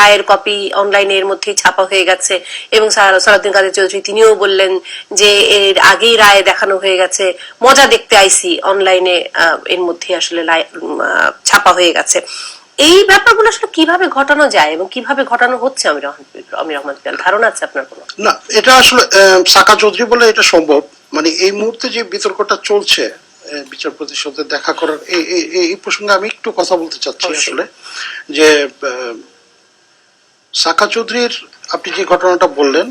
রায়ের কপি অনলাইনে এর মধ্যেই ছাপা হয়ে গেছে এবং সালাউদ্দিন কাদের চৌধুরী তিনিও বললেন যে এর আগেই রায় দেখানো হয়ে গেছে। মজা দেখতে আইসি অনলাইনে এর মধ্যে আসলে ছাপা হয়ে গেছে। এই ব্যাপারগুলো আসলে কীভাবে ঘটানো যায় এবং কীভাবে ঘটানো হচ্ছে আমির রহমান আমির রহমান পিয়াল ধারণা আছে আপনার কোনো? না এটা আসলে সাকা চৌধুরী বলে এটা সম্ভব। মানে এই মুহূর্তে যে বিতর্কটা চলছে বিচারপতির সাথে দেখা করার এই প্রসঙ্গে আমি একটু কথা বলতে চাচ্ছি আসলে যে সাকা চৌধুরীর আপনি যে ঘটনাটা বললেন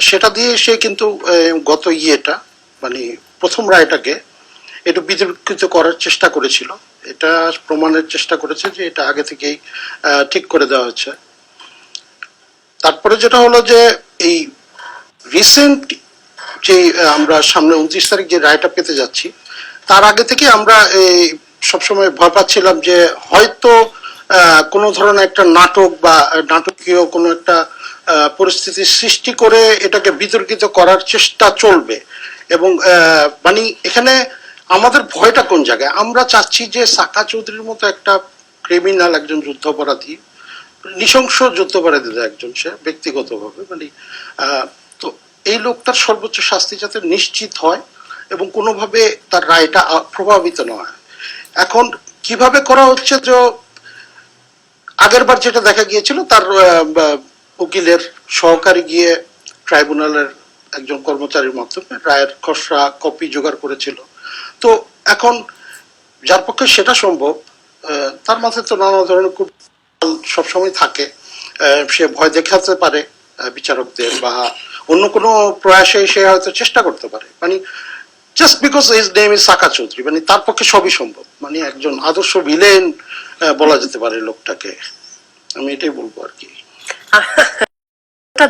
সেটা দিয়ে সে কিন্তু গত ইয়েটা মানে প্রথম রায়টাকে একটু বিতর্কিত করার চেষ্টা করেছিল। এটা প্রমাণের চেষ্টা করেছে যে এটা আগে থেকেই ঠিক করে দেওয়া হচ্ছে তারপরে যেটা হলো যে এই রিসেন্ট যে আমরা সামনে উনত্রিশ তারিখ যে রায়টা পেতে যাচ্ছি, তার আগে থেকে আমরা, এই, সবসময় ভয় পাচ্ছিলাম যে হয়তো কোনো ধরনের একটা নাটক বা নাটকীয় কোনো একটা পরিস্থিতির সৃষ্টি করে এটাকে বিতর্কিত করার চেষ্টা চলবে। এবং মানে এখানে আমাদের ভয়টা কোন জায়গায়? আমরা চাচ্ছি যে সাকা চৌধুরীর মতো একটা ক্রিমিনাল একজন যুদ্ধাপরাধী, নৃশংস যুদ্ধাপরাধী একজন সে ব্যক্তিগতভাবে মানে তো এই লোকটার সর্বোচ্চ শাস্তি যাতে নিশ্চিত হয় এবং কোনোভাবে তার রায়টা প্রভাবিত না হয়। এখন কীভাবে করা হচ্ছে যে আগেরবার যেটা দেখা গিয়েছিল, তার উকিলের সহকারী গিয়ে ট্রাইব্যুনালের একজন কর্মচারীর মাধ্যমে রায়ের খসড়া কপি জোগাড় করেছিল। তো এখন যার পক্ষে সেটা সম্ভব তার মাথায় তো নানা ধরনের খুব সবসময় থাকে। সে ভয় দেখাতে পারে বিচারকদের বা অন্য কোনো প্রয়াসে সে হয়তো চেষ্টা করতে পারে। মানে just because his name is Saka Chowdhury মানে তার পক্ষে সবই সম্ভব। মানে একজন আদর্শ ভিলেন বলা যেতে পারে লোকটাকে। আমি এটাই বলব আর কি।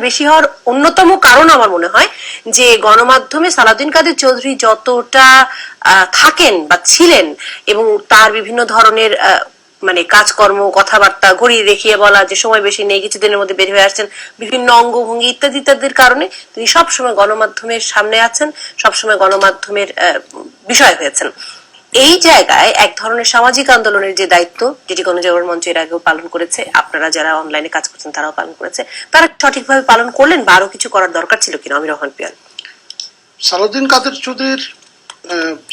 বেশি হওয়ার অন্যতম কারণ আমার মনে হয় যে গণমাধ্যমে সালাউদ্দিন কাদের চৌধুরী যতটা থাকেন বা ছিলেন এবং তার বিভিন্ন ধরনের মানে কাজকর্ম, কথাবার্তা ঘড়ি দেখিয়ে বলা, যে সময় বেশি নেই, কিছুদিনের মধ্যে বের হয়ে আসছেন, বিভিন্ন অঙ্গভঙ্গি ইত্যাদি ইত্যাদির কারণে তিনি সবসময় গণমাধ্যমের সামনে আছেন, সবসময় গণমাধ্যমের বিষয় হয়েছেন। এই জায়গায় এক ধরনের সামাজিক আন্দোলনের যে দায়িত্ব, যেটি গণজাগরণ মঞ্চ এর আগেও পালন করেছে, আপনারা যারা অনলাইনে কাজ করছেন তারাও পালন করেছে, তারা সঠিকভাবে পালন করলেন বা আরও কিছু করার দরকার ছিল কিনা? আমির রহমান পিয়াল। সালাউদ্দিন কাদের চৌধুরীর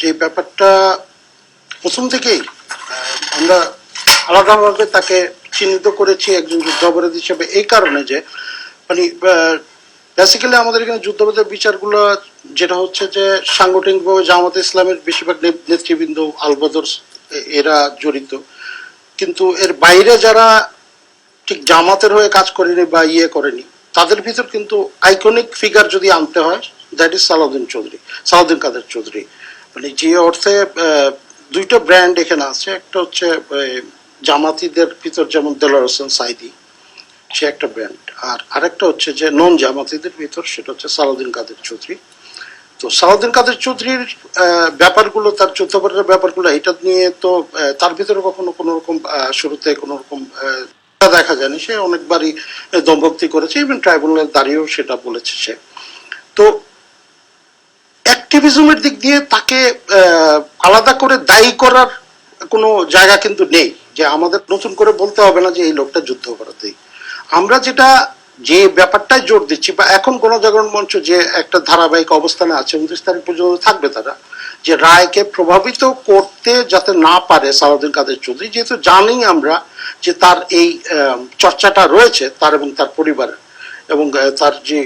যে ব্যাপারটা প্রথম থেকেই আমরা আলাদাভাবে তাকে চিহ্নিত করেছি একজন যুদ্ধাপরাধী হিসেবে, এই কারণে যে মানে বেসিক্যালি আমাদের এখানে যুদ্ধাপরাধের বিচারগুলো যেটা হচ্ছে যে সাংগঠনিকভাবে জামাতে ইসলামের বেশিরভাগ নেতৃবৃন্দ আলবদর এরা জড়িত। কিন্তু এর বাইরে যারা ঠিক জামাতের হয়ে কাজ করেনি বা ইয়ে করেনি, তাদের ভিতর কিন্তু আইকনিক ফিগার যদি আনতে হয় দ্যাট ইজ সালাউদ্দিন চৌধুরী, সালাউদ্দিন কাদের চৌধুরী। মানে যে অর্থে দুইটা ব্র্যান্ড এখানে আছে, একটা হচ্ছে জামাতিদের ভিতর যেমন দেলোয়ার হোসেন সাইদি সে একটা ব্র্যান্ড আর আরেকটা হচ্ছে যে নন জামাতিদের ভিতর, সেটা হচ্ছে সালাউদ্দিন কাদের চৌধুরী। তো সালাউদ্দিন কাদের চৌধুরীর ব্যাপারগুলো, তার যুদ্ধপরের ব্যাপারগুলো, এটা নিয়ে তো তার ভিতরে কখনো কোনো রকম শুরুতে কোনো রকম দেখা যায়নি। সে অনেকবারই দমভক্তি করেছে ইভেন ট্রাইব্যুনালের দাঁড়িয়েও সেটা বলেছে সে। তো অ্যাক্টিভিজমের দিক দিয়ে তাকে আলাদা করে দায়ী করার কোনো জায়গা কিন্তু নেই। যে আমাদের নতুন করে বলতে হবে না যে এই লোকটা যুদ্ধ অপরাধী। আমরা যেটা যে ব্যাপারটাই জোর দিচ্ছি বা এখন গণজাগরণ মঞ্চ যে একটা ধারাবাহিক অবস্থানে আছে, উনত্রিশ তারিখ পর্যন্ত থাকবে তারা, যে রায়কে প্রভাবিত করতে যাতে না পারে সালাউদ্দিন কাদের চৌধুরী, যেহেতু জানি আমরা যে তার এই চর্চাটা রয়েছে তার এবং তার পরিবারের এবং তার যে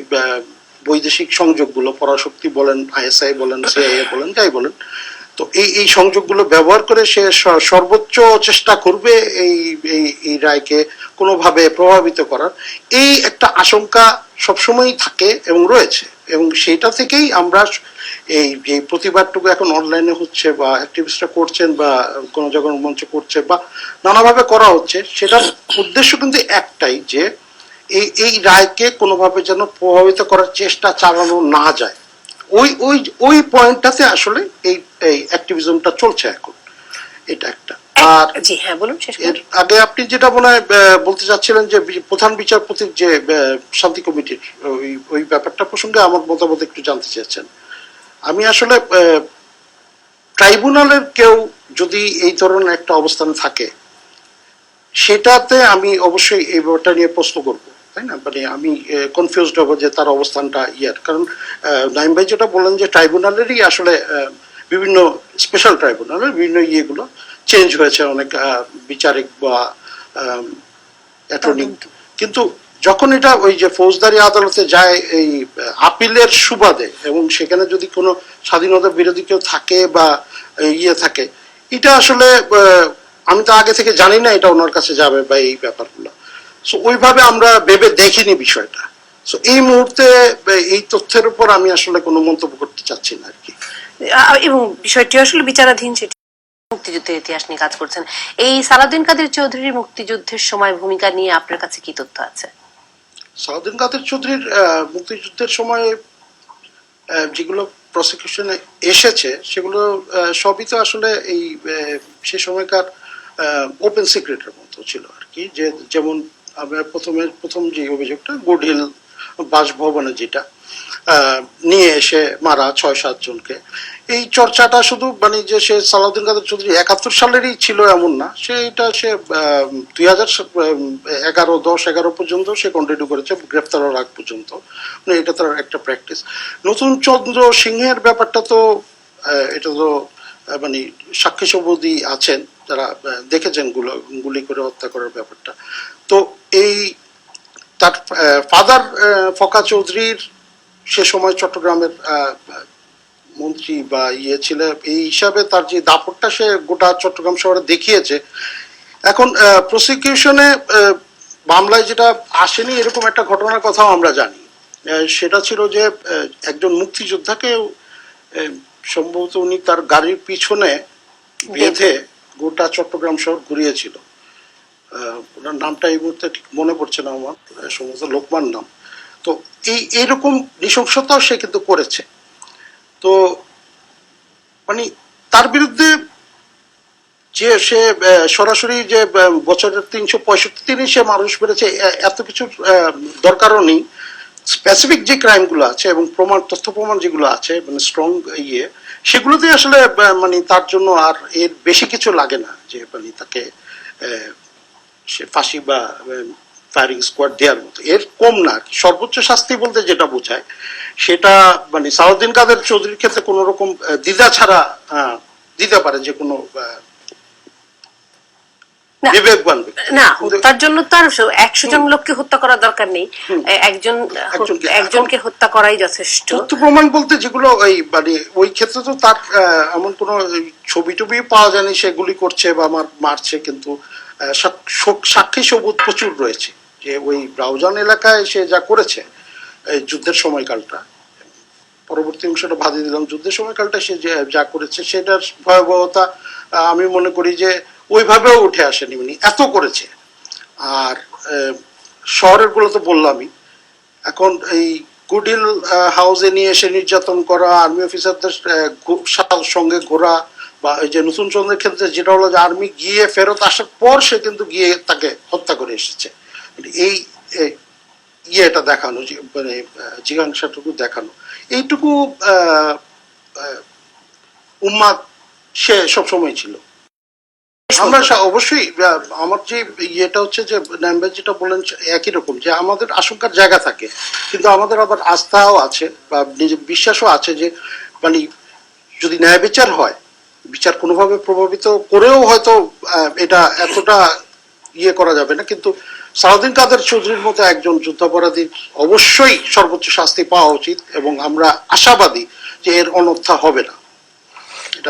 বৈদেশিক সংযোগগুলো, পরাশক্তি বলেন, আইএসআই বলেন, সিআইএ বলেন, যাই বলেন তো এই এই সংযোগগুলো ব্যবহার করে সে সর্বোচ্চ চেষ্টা করবে এই এই রায়কে কোনোভাবে প্রভাবিত করার। এই একটা আশঙ্কা সবসময়ই থাকে এবং রয়েছে। এবং সেটা থেকেই আমরা এই যে প্রতিবাদটুকু এখন অনলাইনে হচ্ছে বা অ্যাক্টিভিস্টরা করছেন বা কোনো যখন মঞ্চ করছে বা নানাভাবে করা হচ্ছে, সেটার উদ্দেশ্য কিন্তু একটাই যে এই এই রায়কে কোনোভাবে যেন প্রভাবিত করার চেষ্টা চালানো না যায়। ওই ওই ওই পয়েন্টটাতে আসলে এই এই অ্যাক্টিভিজমটা চলছে এখন। এটা একটা। আর জি হ্যাঁ বলুন শেষ এর। আগে আপনি যেটা মনে হয় বলতে চাচ্ছিলেন যে প্রধান বিচারপতির যে শান্তি কমিটির ওই ওই ব্যাপারটা প্রসঙ্গে আমার মতামত একটু জানতে চেয়েছেন। আমি আসলে ট্রাইব্যুনালের কেউ যদি এই ধরনের একটা অবস্থানে থাকে সেটাতে আমি অবশ্যই এই ব্যাপারটা নিয়ে প্রশ্ন করব। তাই না? মানে আমি কনফিউজড হব যে তার অবস্থানটা ইয়ার। কারণ নাইম ভাই যেটা বললেন যে ট্রাইব্যুনালেরই আসলে বিভিন্ন স্পেশাল ট্রাইব্যুনালের বিভিন্ন ইয়েগুলো চেঞ্জ হয়েছে অনেক বিচারিক বা অ্যাটর্নি কিন্তু যখন এটা ওই যে ফৌজদারি আদালতে যায় এই আপিলের সুবাদে এবং সেখানে যদি কোনো স্বাধীনতা বিরোধী কেউ থাকে বা ইয়ে থাকে এটা আসলে আমি তো আগে থেকে জানি না এটা ওনার কাছে যাবে বা এই ব্যাপারগুলো। সো ওইভাবে আমরা ভেবে দেখিনি বিষয়টা। সো এই মুহূর্তে এই তথ্যের উপর আমি আসলে কোনো মন্তব্য করতে চাচ্ছি না আর কি। এবং বিষয়টি আসলে বিচারাধীন সেটি মুক্তিযুদ্ধের ইতিহাস নিয়ে কাজ করছেন। এই সালাউদ্দিন কাদের চৌধুরীর মুক্তিযুদ্ধের সময় ভূমিকা নিয়ে আপনার কাছে কি তথ্য আছে? সালাউদ্দিন কাদের চৌধুরীর মুক্তিযুদ্ধের সময় যেগুলো প্রসিকিউশনে এসেছে সেগুলো সবই তো আসলে এই সে সময়কার ওপেন সিক্রেটের মতো ছিল আর কি। যে যেমন আমরা প্রথমে, প্রথম যে অভিযোগটা গুডহিল বাসভবনে যেটা নিয়ে এসে মারা ছয়, সাত জনকে। এই চর্চাটা শুধু মানে যে সে সালাউদ্দিন কাদের চৌধুরী একাত্তর সালেরই ছিল এমন না সে এটা সে দুই হাজার এগারো, দশ, এগারো পর্যন্ত সে কন্টিনিউ করেছে গ্রেফতার হওয়ার আগ পর্যন্ত। মানে এটা তার একটা প্র্যাকটিস নতুন চন্দ্র সিংহের ব্যাপারটা তো এটা তো মানে সাক্ষী সবুদি আছেন, যারা দেখেছেনগুলো, গুলি করে হত্যা করার ব্যাপারটা। তো এই তার ফাদার ফকা চৌধুরীর সে সময় চট্টগ্রামের মন্ত্রী বা ইয়ে ছিল এই হিসাবে তার যে দাপটটা সে গোটা চট্টগ্রাম শহরে দেখিয়েছে। এখন প্রসিকিউশনে মামলায় যেটা আসেনি এরকম একটা ঘটনার কথাও আমরা জানি। সেটা ছিল যে একজন মুক্তিযোদ্ধাকে সম্ভবত উনি তার গাড়ির পিছনে বেঁধে। গোটা চট্টগ্রাম শহর ঘুরিয়েছিল। ওনার নামটা এই মুহূর্তে ঠিক মনে পড়ছে না আমার সমস্ত লোকমান নাম। তো এই, এইরকম নৃশংসতাও সে কিন্তু করেছে। তো মানে তার বিরুদ্ধে যে সে সরাসরি যে বছরের তিনশো পঁয়ষট্টি দিনই সে মানুষ বেড়েছে এত কিছু দরকারও নেই। স্পেসিফিক যে ক্রাইমগুলো আছে এবং প্রমাণ তথ্য প্রমাণ যেগুলো আছে মানে স্ট্রং ইয়ে সেগুলোতে আসলে মানে তার জন্য আর এর বেশি কিছু লাগে না যে মানে তাকে সে ফাঁসি বা ফায়ারিং স্কোয়াড দেওয়ার মতো। এর কম না। আর সর্বোচ্চ শাস্তি বলতে যেটা বোঝায় সেটা মানে সালাউদ্দিন কাদের চৌধুরীর ক্ষেত্রে কোনো রকম দ্বিধা ছাড়া দিতে পারে যে কোনো বিবেকবান না জন্য তার একশো জন লোককে হত্যা করার দরকার নেই। একজন একজনকে- হত্যা করাই যথেষ্ট। তথ্য প্রমাণ বলতে যেগুলো ওই মানে ওই ক্ষেত্রে তো তার এমন কোনো ছবি টবি পাওয়া যায়নি সে গুলি করছে বা মার মারছে কিন্তু সাক্ষী সবুত প্রচুর রয়েছে। যে ওই ব্রাউজান এলাকায় সে যা করেছে, এই যুদ্ধের সময়কালটা। পরবর্তী অংশটা ভাদি দিলাম। যুদ্ধের সময়কালটা সে যে করেছে, সেটার ভয়াবহতা আমি মনে করি যে ওইভাবেও উঠে আসেনি মানে এত করেছে। আর শহরেরগুলো তো বললামই। এখন এই গুডিল হাউসে নিয়ে এসে নির্যাতন করা, আর্মি অফিসারদের সঙ্গে ঘোরা বা এই যে নতুন চন্দ্রের ক্ষেত্রে যেটা হলো যে আর্মি গিয়ে ফেরত আসার পর সে কিন্তু গিয়ে তাকে হত্যা করে এসেছে। এই ইয়েটা দেখানো মানে জিজ্ঞাসাটুকু দেখানো, এইটুকু উম্মাদ, সে সবসময় ছিল। আমরা অবশ্যই আমার যে ইয়েটা হচ্ছে যে নাম্বার যেটা বললেন, একই রকম, যে আমাদের আশঙ্কার জায়গা থাকে। কিন্তু আমাদের আবার আস্থাও আছে, বা নিজের বিশ্বাসও আছে যে মানে যদি ন্যায় বিচার হয় বিচার কোনোভাবে প্রভাবিত করেও হয়তো এটা এতটা ইয়ে করা যাবে না। কিন্তু সালাউদ্দিন কাদের চৌধুরীর মতো একজন যুদ্ধাপরাধীর অবশ্যই সর্বোচ্চ শাস্তি পাওয়া উচিত এবং আমরা আশাবাদী যে এর অনর্থা হবে না।